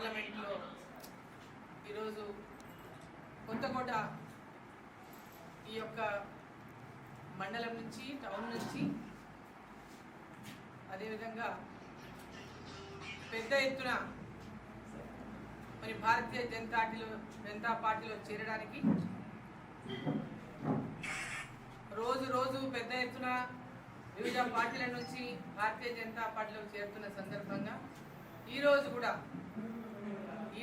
పార్లమెంట్లో ఈరోజు కొత్తకోట ఈ యొక్క మండలం నుంచి టౌన్ నుంచి అదేవిధంగా పెద్ద ఎత్తున మరి భారతీయ జనతాటిలో జనతా పార్టీలో చేరడానికి రోజు రోజు పెద్ద ఎత్తున వివిధ పార్టీల నుంచి భారతీయ జనతా పార్టీలో చేరుతున్న సందర్భంగా ఈరోజు కూడా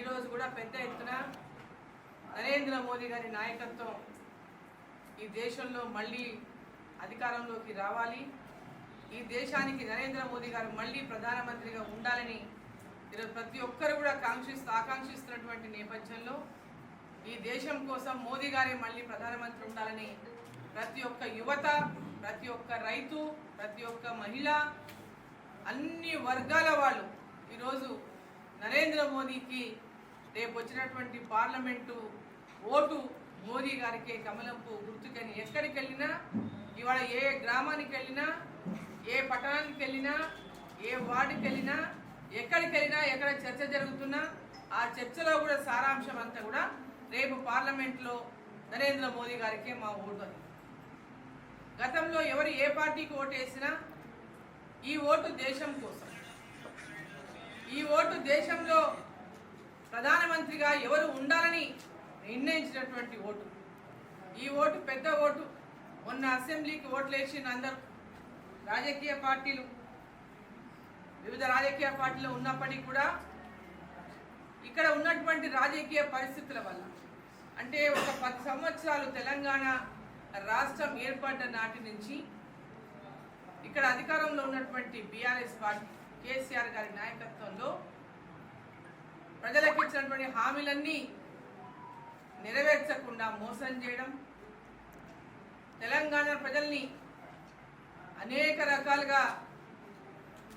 ఈరోజు కూడా పెద్ద ఎత్తున నరేంద్ర మోదీ గారి నాయకత్వం ఈ దేశంలో మళ్ళీ అధికారంలోకి రావాలి. ఈ దేశానికి నరేంద్ర మోదీ గారు మళ్ళీ ప్రధానమంత్రిగా ఉండాలని ఈరోజు ప్రతి ఒక్కరు కూడా కాంక్షిస్తూ ఆకాంక్షిస్తున్నటువంటి నేపథ్యంలో ఈ దేశం కోసం మోదీ గారే మళ్ళీ ప్రధానమంత్రి ఉండాలని ప్రతి ఒక్క యువత ప్రతి ఒక్క రైతు ప్రతి ఒక్క మహిళ అన్ని వర్గాల వాళ్ళు ఈరోజు నరేంద్ర మోదీకి రేపు వచ్చినటువంటి పార్లమెంటు ఓటు మోదీ గారికి కమలంపు గుర్తుకని ఎక్కడికి వెళ్ళినా ఇవాళ ఏ గ్రామానికి వెళ్ళినా ఏ పట్టణానికి వెళ్ళినా ఏ వార్డుకి వెళ్ళినా ఎక్కడికి వెళ్ళినా ఎక్కడ చర్చ జరుగుతున్నా ఆ చర్చలో కూడా సారాంశం అంతా కూడా రేపు పార్లమెంట్లో నరేంద్ర మోదీ గారికే మా ఓటు అని. గతంలో ఎవరు ఏ పార్టీకి ఓటు వేసినా ఈ ఓటు దేశం కోసం. ఈ ఓటు దేశంలో ప్రధానమంత్రిగా ఎవరు ఉండాలని నిర్ణయించినటువంటి ఓటు. ఈ ఓటు పెద్ద ఓటు. మొన్న అసెంబ్లీకి ఓట్లు వేసిన అందరూ. రాజకీయ పార్టీలు. వివిధ రాజకీయ పార్టీలు ఉన్నప్పటికీ కూడా ఇక్కడ ఉన్నటువంటి రాజకీయ పరిస్థితుల వల్ల. అంటే ఒక పది సంవత్సరాలు తెలంగాణ రాష్ట్రం ఏర్పడ్డ నాటి నుంచి ఇక్కడ అధికారంలో ఉన్నటువంటి బీఆర్ఎస్ పార్టీ కేసీఆర్ గారి నాయకత్వంలో ప్రజలకు ఇచ్చినటువంటి హామీలన్నీ నెరవేర్చకుండా మోసం చేయడం తెలంగాణ ప్రజల్ని అనేక రకాలుగా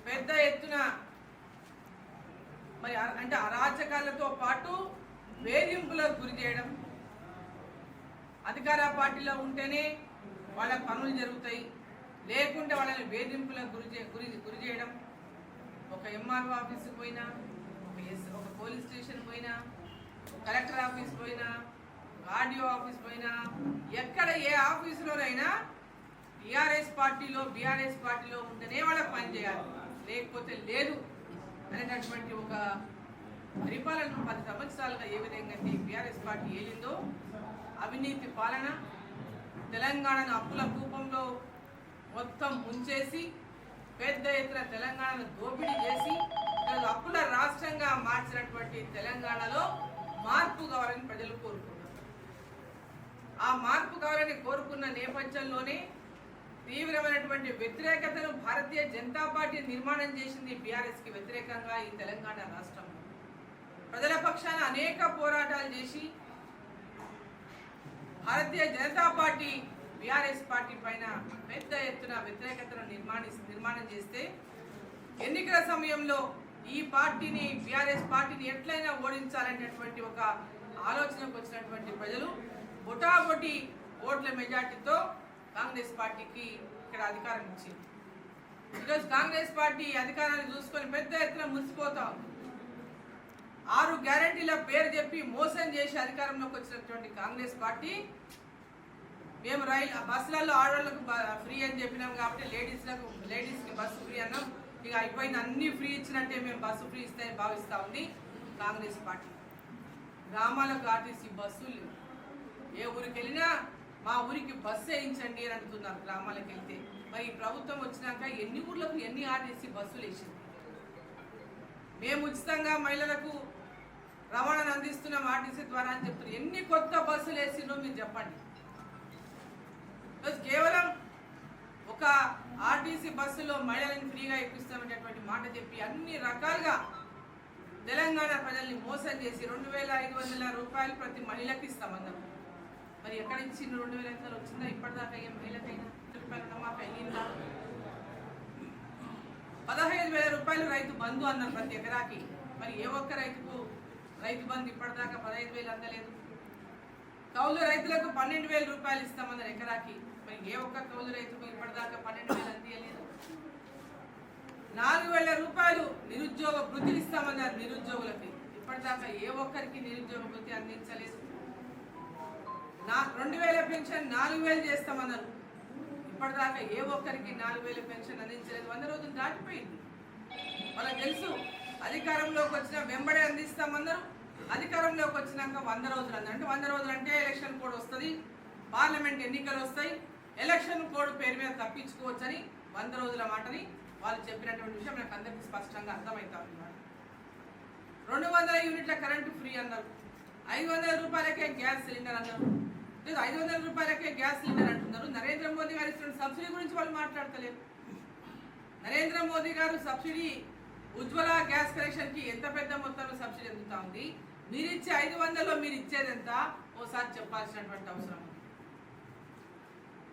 పెద్ద ఎత్తున మరి అంటే అరాచకాలతో పాటు వేధింపులకు గురి చేయడం అధికార పార్టీలో ఉంటేనే వాళ్ళ పనులు జరుగుతాయి లేకుంటే వాళ్ళని వేధింపులకు గురి గురి గురి చేయడం. ఒక ఎంఆర్ఓ ఆఫీస్కి పోయినా ఒక ఒక పోలీస్ స్టేషన్ పోయినా కలెక్టర్ ఆఫీస్ పోయినా ఆర్డిఓ ఆర్డీఓ ఆఫీస్ పోయినా ఎక్కడ ఏ ఆఫీసులోనైనా టీఆర్ఎస్ పార్టీలో బీఆర్ఎస్ పార్టీలో ఉంటేనే వాళ్ళకి పని చేయాలి. లేకపోతే లేదు అనేటటువంటి ఒక పరిపాలన పది సంవత్సరాలుగా ఏ విధంగా బీఆర్ఎస్ పార్టీ ఏలిందో అవినీతి పాలన తెలంగాణను అప్పుల కూపంలో మొత్తం ముంచేసి పెద్ద ఎత్తున తెలంగాణను దోపిడీ చేసి నన్ను అప్పుల రాష్ట్రంగా మార్చినటువంటి తెలంగాణలో మార్పు కావాలని ప్రజలు కోరుకున్నారు ఆ మార్పు కావాలని కోరుకున్న నేపథ్యంలోనే తీవ్రమైనటువంటి వ్యతిరేకతను భారతీయ జనతా పార్టీ నిర్మాణం చేసింది బీఆర్ఎస్కి వ్యతిరేకంగా ఈ తెలంగాణ రాష్ట్రంలో. ప్రజల పక్షాన అనేక పోరాటాలు చేసి Bharatiya Janata party BRS party పైన పెద్ద ఎత్తున వ్యతిరేకతను నిర్మాణి నిర్మాణం చేస్తే ఎన్నికల సమయంలో ఈ పార్టీని బీఆర్ఎస్ పార్టీని ఎట్లయినా ఓడించాలనేటువంటి ఒక ఆలోచనకు వచ్చినటువంటి ప్రజలు బొటాబొటి ఓట్ల మెజార్టీతో కాంగ్రెస్ పార్టీకి ఇక్కడ అధికారం ఇచ్చింది. ఈరోజు కాంగ్రెస్ పార్టీ అధికారాన్ని చూసుకొని పెద్ద ఎత్తున మురిసిపోతా ఉంది. ఆరు గ్యారంటీల పేరు చెప్పి మోసం చేసి అధికారంలోకి వచ్చినటువంటి కాంగ్రెస్ పార్టీ మేము రైలు బస్సులలో ఆడవాళ్ళకు ఫ్రీ అని చెప్పినాం కాబట్టి లేడీస్లకు లేడీస్కి బస్సు ఫ్రీ అన్నాం. ఇక అయిపోయింది. అన్ని ఫ్రీ ఇచ్చినట్టే మేము బస్సు ఫ్రీ ఇస్తే భావిస్తూ ఉంది కాంగ్రెస్ పార్టీ. గ్రామాలకు ఆర్టీసీ బస్సులు లేవు. ఏ ఊరికి వెళ్ళినా మా ఊరికి బస్సు వేయించండి అని అంటున్నారు గ్రామాలకు వెళ్తే. మరి ఈ ప్రభుత్వం వచ్చినాక ఎన్ని ఊర్లకు ఎన్ని ఆర్టీసీ బస్సులు వేసింది? మేము ఉచితంగా మహిళలకు రవాణాను అందిస్తున్నాం ఆర్టీసీ ద్వారా అని చెప్తున్నారు. ఎన్ని కొత్త బస్సులు వేసిందో మీరు చెప్పండి. కేవలం ఆర్టీసీ బస్సులో మహిళలను ఫ్రీగా ఎక్కిస్తామనేటువంటి మాట చెప్పి అన్ని రకాలుగా తెలంగాణ ప్రజల్ని మోసం చేసి రెండు వేల ఐదు వందల రూపాయలు ప్రతి మహిళకి ఇస్తామన్నారు. మరి ఎక్కడ ఇచ్చింది రెండు వేల ఐదు వందలు వచ్చిందా? ఇప్పటిదాకా ఏ మహిళకైనా రూపాయలు రుణమాఫీ అయ్యిందా? పదహైదు వేల రూపాయలు రైతు బంధు అన్నారు ప్రతి ఎకరాకి. మరి ఏ ఒక్క రైతుకు రైతు బంధు ఇప్పటిదాకా పదహైదు వేలు అందలేదు. కౌలు రైతులకు పన్నెండు వేల రూపాయలు ఇస్తామన్నారు ఎకరాకి. మరి ఏ ఒక్క కౌలు రైతుకు ఇప్పటిదాకా పన్నెండు వేలు అందియలేదు. నాలుగు వేల రూపాయలు నిరుద్యోగ వృత్తి ఇస్తామన్నారు నిరుద్యోగులకి. ఇప్పటిదాకా ఏ ఒక్కరికి నిరుద్యోగ వృత్తి అందించలేదు. నా రెండు వేల పెన్షన్ నాలుగు వేలు చేస్తామన్నారు. ఇప్పటిదాకా ఏ ఒక్కరికి నాలుగు వేల పెన్షన్ అందించలేదు. వంద రోజులు దాటిపోయింది. వాళ్ళకి తెలుసు అధికారంలోకి వచ్చిన వెంబడే అందిస్తామన్నారు. అధికారంలోకి వచ్చినాక వంద రోజులు అన్నారు అంటే వంద రోజులు అంటే ఎలక్షన్ కోడ్ వస్తుంది. పార్లమెంట్ ఎన్నికలు వస్తాయి. ఎలక్షన్ కోడ్ పేరు మీద తప్పించుకోవచ్చని వంద రోజుల మాటని వాళ్ళు చెప్పినటువంటి విషయం నాకు అందరికీ స్పష్టంగా అర్థమవుతా ఉన్నాడు రెండు వందల యూనిట్ల కరెంటు ఫ్రీ అన్నారు. ఐదు వందల రూపాయలకే గ్యాస్ సిలిండర్ అన్నారు. లేదు ఐదు వందల రూపాయలకే గ్యాస్ సిలిండర్ అంటున్నారు. నరేంద్ర మోదీ గారు ఇస్తున్న సబ్సిడీ గురించి వాళ్ళు మాట్లాడతలేరు. నరేంద్ర మోదీ గారు సబ్సిడీ ఉజ్వల గ్యాస్ కనెక్షన్కి ఎంత పెద్ద మొత్తంలో సబ్సిడీ అందుతా ఉంది? మీరు ఇచ్చే ఐదు వందల్లో మీరు ఇచ్చేది ఎంత? ఓసారి చెప్పాల్సినటువంటి అవసరం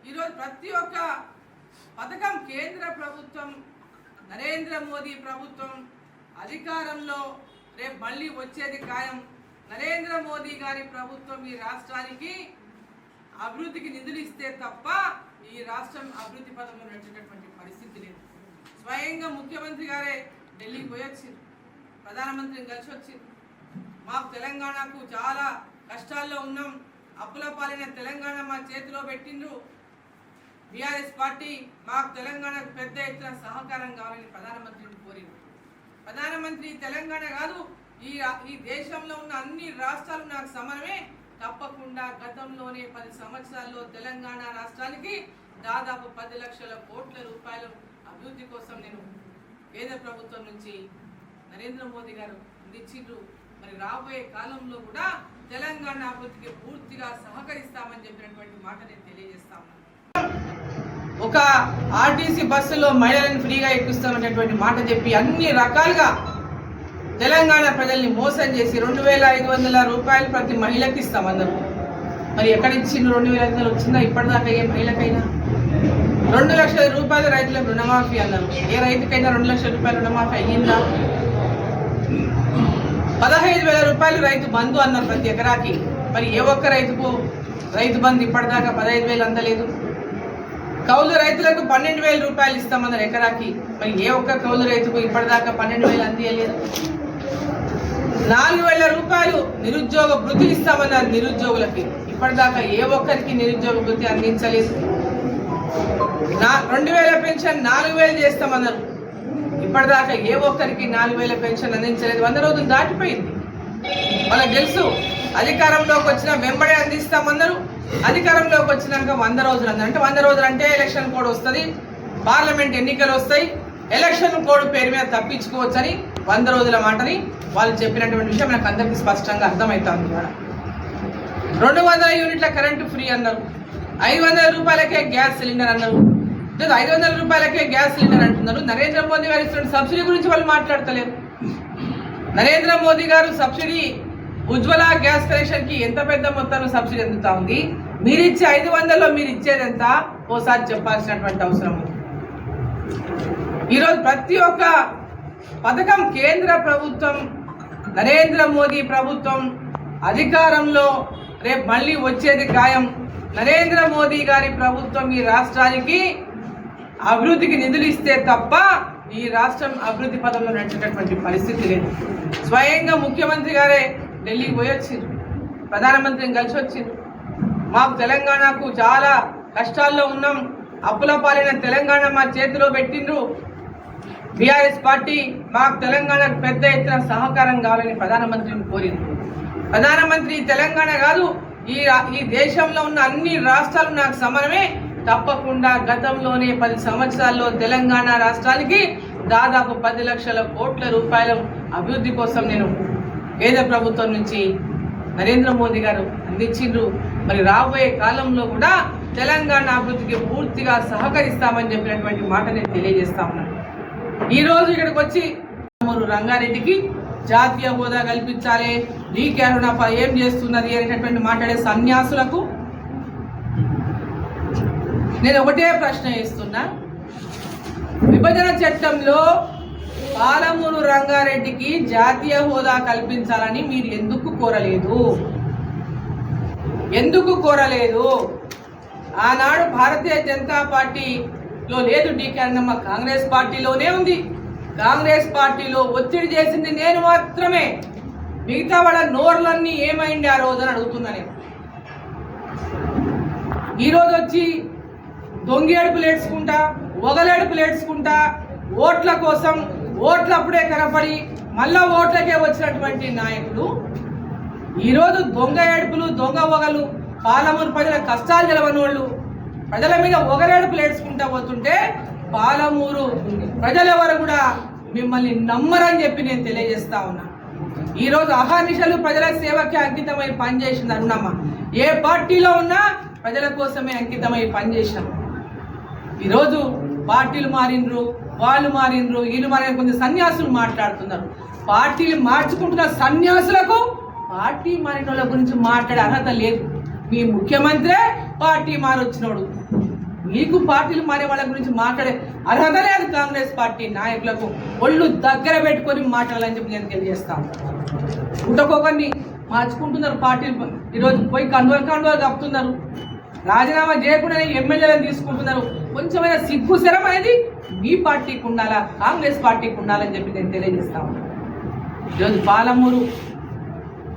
ఈరోజు ప్రతి ఒక్క పథకం కేంద్ర ప్రభుత్వం నరేంద్ర మోదీ ప్రభుత్వం అధికారంలో రేపు మళ్ళీ వచ్చేది ఖాయం. నరేంద్ర మోదీ గారి ప్రభుత్వం ఈ రాష్ట్రానికి అభివృద్ధికి నిధులు ఇస్తే తప్ప ఈ రాష్ట్రం అభివృద్ధి పదంలో నడిచేటటువంటి పరిస్థితి లేదు. స్వయంగా ముఖ్యమంత్రి గారే ఢిల్లీకి పోయి వచ్చింది ప్రధానమంత్రిని కలిసి వచ్చింది మాకు తెలంగాణకు చాలా కష్టాల్లో ఉన్నాం. అప్పుల పాలైన తెలంగాణ మా చేతిలో పెట్టిండ్రు. బీఆర్ఎస్ పార్టీ మాకు తెలంగాణకు పెద్ద ఎత్తున సహకారం కావాలని ప్రధానమంత్రిని కోరింది. ప్రధానమంత్రి తెలంగాణ కాదు ఈ ఈ దేశంలో ఉన్న అన్ని రాష్ట్రాలు నాకు సమరమే. తప్పకుండా గతంలోనే పది సంవత్సరాల్లో తెలంగాణ రాష్ట్రానికి దాదాపు పది లక్షల కోట్ల రూపాయల అభివృద్ధి కోసం నేను కేంద్ర ప్రభుత్వం నుంచి నరేంద్ర మోదీ గారు అందించిండ్రు. మరి రాబోయే కాలంలో కూడా తెలంగాణ అభివృద్ధికి పూర్తిగా సహకరిస్తామని చెప్పినటువంటి మాట నేను తెలియజేస్తా ఉన్నాను. ఒక ఆర్టీసీ బస్సులో మహిళలను ఫ్రీగా ఎక్కిస్తామనేటువంటి మాట చెప్పి అన్ని రకాలుగా తెలంగాణ ప్రజల్ని మోసం చేసి రెండు వేల ఐదు వందల రూపాయలు ప్రతి మహిళకి ఇస్తాం అందరూ. మరి ఎక్కడ ఇచ్చిండ్రు రెండు వేల ఐదు వందలు? వచ్చిందా ఇప్పటిదాకా ఏ మహిళకైనా? రెండు లక్షల రూపాయలు రైతులకు రుణమాఫీ అన్నారు. ఏ రైతుకైనా రెండు లక్షల రూపాయలు రుణమాఫీ అయ్యిందా? పదహైదు వేల రూపాయలు రైతు బంధు అన్నారు ప్రతి ఎకరాకి. మరి ఏ ఒక్క రైతుకు రైతు బంధు ఇప్పటిదాకా పదహైదు వేలు అందలేదు? కౌలు రైతులకు పన్నెండు వేల రూపాయలు ఇస్తామన్నారు ఎకరాకి. మరి ఏ ఒక్క కౌలు రైతుకు ఇప్పటిదాకా పన్నెండు వేలు అందియలేదు. నాలుగు వేల రూపాయలు నిరుద్యోగ వృత్తి ఇస్తామన్నారు నిరుద్యోగులకి. ఇప్పటిదాకా ఏ ఒక్కరికి నిరుద్యోగ వృత్తి అందించలేదు. నా రెండు వేల పెన్షన్ నాలుగు వేలు చేస్తామన్నారు. ఇప్పటిదాకా ఏ ఒక్కరికి నాలుగు వేల పెన్షన్ అందించలేదు. వంద రోజులు దాటిపోయింది. వాళ్ళకి తెలుసు అధికారంలోకి వచ్చిన వెంబడే అందిస్తామన్నారు అధికారంలోకి వచ్చినాక వంద రోజులు అన్నారు అంటే వంద రోజులు అంటే ఎలక్షన్ కోడ్ వస్తుంది పార్లమెంట్ ఎన్నికలు వస్తాయి ఎలక్షన్ కోడ్ పేరు మీద తప్పించుకోవచ్చని వంద రోజుల మాటని వాళ్ళు చెప్పినటువంటి విషయం నాకు అందరికీ స్పష్టంగా అర్థమవుతుంది కూడా రెండు వందల యూనిట్ల కరెంటు ఫ్రీ అన్నారు. ఐదు వందల రూపాయలకే గ్యాస్ సిలిండర్ అన్నారు. లేదు ఐదు వందల రూపాయలకే గ్యాస్ సిలిండర్ అంటున్నారు. నరేంద్ర మోదీ గారు ఇస్తున్న సబ్సిడీ గురించి వాళ్ళు మాట్లాడతలేరు. నరేంద్ర మోదీ గారు సబ్సిడీ ఉజ్వల గ్యాస్ కనెక్షన్కి ఎంత పెద్ద మొత్తంలో సబ్సిడీ అందుతా ఉంది? మీరు ఇచ్చే ఐదు వందల్లో మీరు ఇచ్చేది ఎంత ఓసారి చెప్పాల్సినటువంటి అవసరం ఉంది. ఈరోజు ప్రతి ఒక్క పథకం కేంద్ర ప్రభుత్వం నరేంద్ర మోదీ ప్రభుత్వం అధికారంలో రేపు మళ్ళీ వచ్చేది ఖాయం. నరేంద్ర మోదీ గారి ప్రభుత్వం ఈ రాష్ట్రానికి అభివృద్ధికి నిధులు ఇస్తే తప్ప ఈ రాష్ట్రం అభివృద్ధి పదంలో నడిచేటటువంటి పరిస్థితి లేదు. స్వయంగా ముఖ్యమంత్రి గారే ఢిల్లీకి పోయి వచ్చింది ప్రధానమంత్రిని కలిసి వచ్చింది మాకు తెలంగాణకు చాలా కష్టాల్లో ఉన్నాం. అప్పుల పాలైన తెలంగాణ మా చేతిలో పెట్టిండ్రు. బీఆర్ఎస్ పార్టీ మాకు తెలంగాణకు పెద్ద ఎత్తున సహకారం కావాలని ప్రధానమంత్రిని కోరింది ప్రధానమంత్రి తెలంగాణ కాదు ఈ రా- ఈ దేశంలో ఉన్న అన్ని రాష్ట్రాలు నాకు సమరమే తప్పకుండా గతంలోనే పది సంవత్సరాల్లో తెలంగాణ రాష్ట్రానికి దాదాపు పది లక్షల కోట్ల రూపాయల అభివృద్ధి కోసం నేను కేంద్ర ప్రభుత్వం నుంచి నరేంద్ర మోదీ గారు అందించిండ్రు. మరి రాబోయే కాలంలో కూడా తెలంగాణ అభివృద్ధికి పూర్తిగా సహకరిస్తామని చెప్పినటువంటి మాట నేను తెలియజేస్తా ఉన్నాను ఈరోజు ఇక్కడికి వచ్చి రంగారెడ్డికి జాతీయ హోదా కల్పించాలి. డీకే అరుణ ఏం చేస్తున్నది అనేటటువంటి మాట్లాడే సన్యాసులకు నేను ఒకటే ప్రశ్న వేస్తున్నా. విభజన చట్టంలో పాలమూరు రంగారెడ్డికి జాతీయ హోదా కల్పించాలని మీరు ఎందుకు కోరలేదు? ఎందుకు కోరలేదు? ఆనాడు భారతీయ జనతా పార్టీలో లేదు డీకే అన్నమ్మ. కాంగ్రెస్ పార్టీలోనే ఉంది. కాంగ్రెస్ పార్టీలో ఒత్తిడి చేసింది నేను మాత్రమే. మిగతా వాళ్ళ నోర్లన్నీ ఏమైంది ఆ రోజు అని అడుగుతున్నా నేను. ఈరోజు వచ్చి దొంగేడుపులు ఏడ్చుకుంటా ఒగలేడుపులు ఏడ్చుకుంటా ఓట్ల కోసం ఓట్లప్పుడే కనపడి మళ్ళా ఓట్లకే వచ్చినటువంటి నాయకుడు. ఈరోజు దొంగ ఏడుపులు దొంగ ఒగలు పాలమూరు ప్రజల కష్టాలు తెలవని వాళ్ళు ప్రజల మీద ఒగరేడుపులు ఏడ్చుకుంటా పోతుంటే పాలమూరు ప్రజలెవరు కూడా మిమ్మల్ని నమ్మరని చెప్పి నేను తెలియజేస్తా ఉన్నా. ఈరోజు అహానిశలు ప్రజల సేవకి అంకితమై పనిచేసింది అరుణమ్మ. ఏ పార్టీలో ఉన్నా ప్రజల కోసమే అంకితమై పనిచేసినాం ఈరోజు పార్టీలు మారినరు వాళ్ళు మారినరు వీళ్ళు మారిన కొంత సన్యాసులు మాట్లాడుతున్నారు. పార్టీలు మార్చుకుంటున్న సన్యాసులకు పార్టీ మారిన వాళ్ళ గురించి మాట్లాడే అర్హత లేదు. మీ ముఖ్యమంత్రే పార్టీ మారొచ్చినోడు. మీకు పార్టీలు మారే వాళ్ళ గురించి మాట్లాడే అర్హత లేదు కాంగ్రెస్ పార్టీ నాయకులకు. ఒళ్ళు దగ్గర పెట్టుకొని మాట్లాడాలని చెప్పి నేను తెలియజేస్తాను ఇంకొకరిని మార్చుకుంటున్నారు పార్టీలు. ఈరోజు పోయి కండువలు కండువలు కప్పుతున్నారు. రాజీనామా చేయకుండానే ఎమ్మెల్యేలను తీసుకుంటున్నారు. కొంచెమైనా సిగ్గు శరం అనేది మీ పార్టీకి ఉండాలా కాంగ్రెస్ పార్టీకి ఉండాలని చెప్పి నేను తెలియజేస్తా ఉన్నాను ఈరోజు పాలమూరు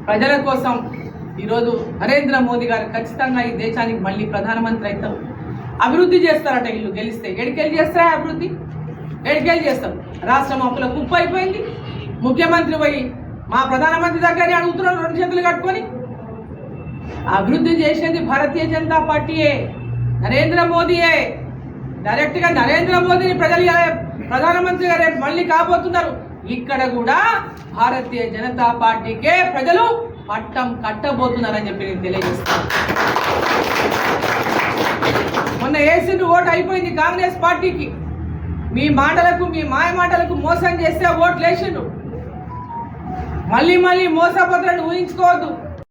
ప్రజల కోసం ఈరోజు నరేంద్ర మోదీ గారు ఖచ్చితంగా ఈ దేశానికి మళ్ళీ ప్రధానమంత్రి అవుతారు. అభివృద్ధి చేస్తారట వీళ్ళు గెలిస్తే. ఎడికెళ్ళి చేస్తారా అభివృద్ధి? ఎడికెళ్ళి చేస్తారు. రాష్ట్రం అప్పుల కుప్ప అయిపోయింది. ముఖ్యమంత్రి పోయి మా ప్రధానమంత్రి దగ్గరే అడుగుతున్నారు రెండు చేతులు కట్టుకొని. అభివృద్ధి చేసేది భారతీయ జనతా పార్టీయే నరేంద్ర మోదీయే. డైరెక్ట్గా నరేంద్ర మోదీని ప్రజలు ప్రధానమంత్రి గారు రేపు మళ్ళీ కాబోతున్నారు. ఇక్కడ కూడా భారతీయ జనతా పార్టీకే ప్రజలు పట్టం కట్టబోతున్నారని చెప్పి నేను తెలియజేస్తాను. మొన్న వేసిండ్రు ఓటు అయిపోయింది కాంగ్రెస్ పార్టీకి. మీ మాటలకు మీ మాయ మాటలకు మోసం చేస్తే ఓట్లు వేసిండు మళ్ళీ మళ్ళీ మోసపోతులను ఊహించుకోవద్దు.